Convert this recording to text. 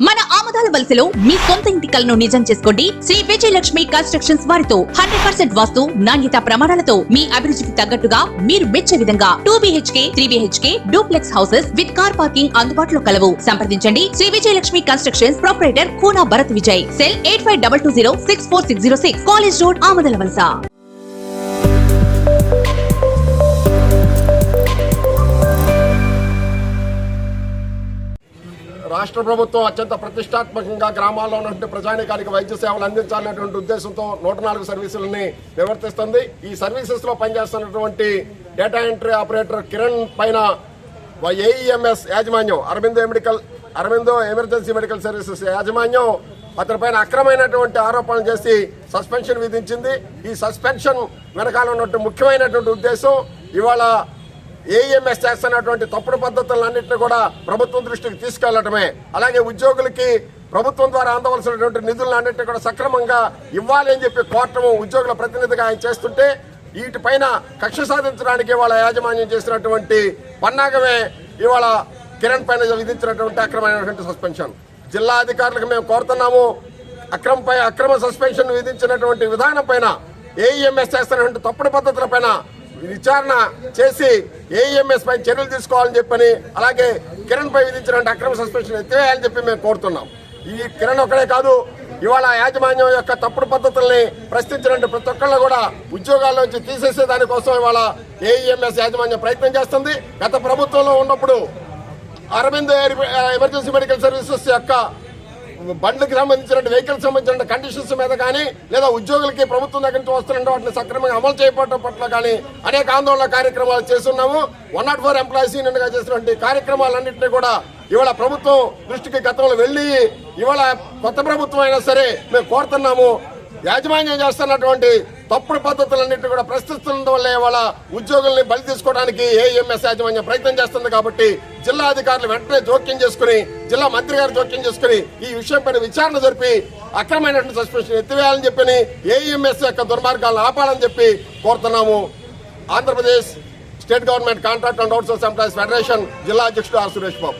మన ఆమదాల వలసలో మీ సొంత ఇంటి కలను నిజం చేసుకోండి. శ్రీ విజయలక్ష్మి కన్స్ట్రక్షన్స్ వారితో హండ్రెడ్ పర్సెంట్ వాస్తు నాణ్యత ప్రమాణాలతో మీ అభిరుచికి తగ్గట్టుగా మీరు మెచ్చే విధంగా two BHK three BHK duplex houses with car parking అందుబాటులో కలవు. సంప్రదించండి. Sri Vijayalakshmi constructions proprietor Koona Bharat Vijay. Cell eight five double two zero six four six zero six. College road Amadalavalasa. రాష్ట్ర ప్రభుత్వం అత్యంత ప్రతిష్టాత్మకంగా గ్రామాల్లో ఉన్నటువంటి ప్రజానికానికి వైద్య సేవలు అందించాలనేటువంటి ఉద్దేశంతో నూట నాలుగు సర్వీసులని నిర్వర్తిస్తుంది. ఈ సర్వీసెస్లో పనిచేస్తున్నటువంటి డేటా ఎంట్రీ ఆపరేటర్ కిరణ్ పైన ఏఈఎంఎస్ యాజమాన్యం Aurobindo medical Aurobindo emergency medical services యాజమాన్యం అతనిపైన అక్రమైనటువంటి ఆరోపణలు చేసి సస్పెన్షన్ విధించింది. ఈ సస్పెన్షన్ వెనకాల ఉన్నటువంటి ముఖ్యమైనటువంటి ఉద్దేశం ఇవాళ ఏఎంఎస్ చేస్తున్నటువంటి తప్పుడు పద్ధతులన్నింటినీ కూడా ప్రభుత్వం దృష్టికి తీసుకెళ్ళడమే అలాగే ఉద్యోగులకి ప్రభుత్వం ద్వారా అందవలసినటువంటి నిధులన్నింటినీ కూడా సక్రమంగా ఇవ్వాలి అని చెప్పి కోటము ఉద్యోగుల ప్రతినిధిగా ఆయన చేస్తుంటే వీటిపైన కక్ష సాధించడానికి ఇవాళ యాజమాన్యం చేసినటువంటి పన్నాగమే ఇవాళ కిరణ్ పైన విధించినటువంటి అక్రమైనటువంటి సస్పెన్షన్ జిల్లా అధికారులకు మేము కోరుతున్నాము అక్రమపై అక్రమ సస్పెన్షన్ విధించినటువంటి విధానం పైన ఏఈఎంఎస్ చేస్తున్నటువంటి తప్పుడు పద్ధతుల పైన విచారణ చేసి ఏఈఎంఎస్ పై చర్యలు తీసుకోవాలని చెప్పని అలాగే కిరణ్ పై విధించినటువంటి అక్రమ సస్పెన్షన్ ఎత్తివేయాలని చెప్పి మేము కోరుతున్నాం. ఈ కిరణ్ ఒక్కడే కాదు ఇవాళ యాజమాన్యం యొక్క తప్పుడు పద్ధతుల్ని ప్రశ్నించినట్టు ప్రతి ఒక్కళ్ళు కూడా ఉద్యోగాల్లోంచి తీసేసే దానికోసం ఇవాళ ఏఈఎంఎస్ యాజమాన్యం ప్రయత్నం చేస్తుంది. గత ప్రభుత్వంలో ఉన్నప్పుడు అరవింద్ ఎమర్జెన్సీ మెడికల్ సర్వీసెస్ యొక్క బండ్లకు సంబంధించిన వెహికల్ సంబంధించిన కండిషన్స్ మీద కానీ లేదా ఉద్యోగులకి ప్రభుత్వం దగ్గర నుంచి వస్తున్న వాటిని సక్రమంగా అమలు చేయబడటం పట్ల కానీ అనేక ఆందోళన కార్యక్రమాలు చేస్తున్నాము. వన్ నాట్ ఫోర్ ఎంప్లాయీస్ యూనియన్గా చేసినటువంటి కార్యక్రమాలన్నింటినీ కూడా ఇవాళ ప్రభుత్వం దృష్టికి గతంలో వెళ్ళి ఇవాళ కొత్త ప్రభుత్వం అయినా సరే మేము కోరుతున్నాము. యాజమాన్యం చేస్తున్నటువంటి తప్పుడు పద్ధతులన్నింటినీ కూడా ప్రశ్నిస్తున్నందు వల్ల ఇవాళ ఉద్యోగుల్ని బలి తీసుకోవడానికి ఏఎంఎస్ యాజమాన్యం ప్రయత్నం చేస్తుంది కాబట్టి జిల్లా అధికారులు వెంటనే జోక్యం చేసుకుని జిల్లా మంత్రి గారు జోక్యం చేసుకుని ఈ విషయంపై విచారణ జరిపి అక్రమైనటువంటి సస్పెన్షన్ ఎత్తివేయాలని చెప్పి ఏఎంఎస్ యొక్క దుర్మార్గాలను ఆపాలని చెప్పి కోరుతున్నాము. Andhra Pradesh state government contract and outsource employees federation జిల్లా అధ్యక్షుడు ఆర్ సురేష్ బాబు.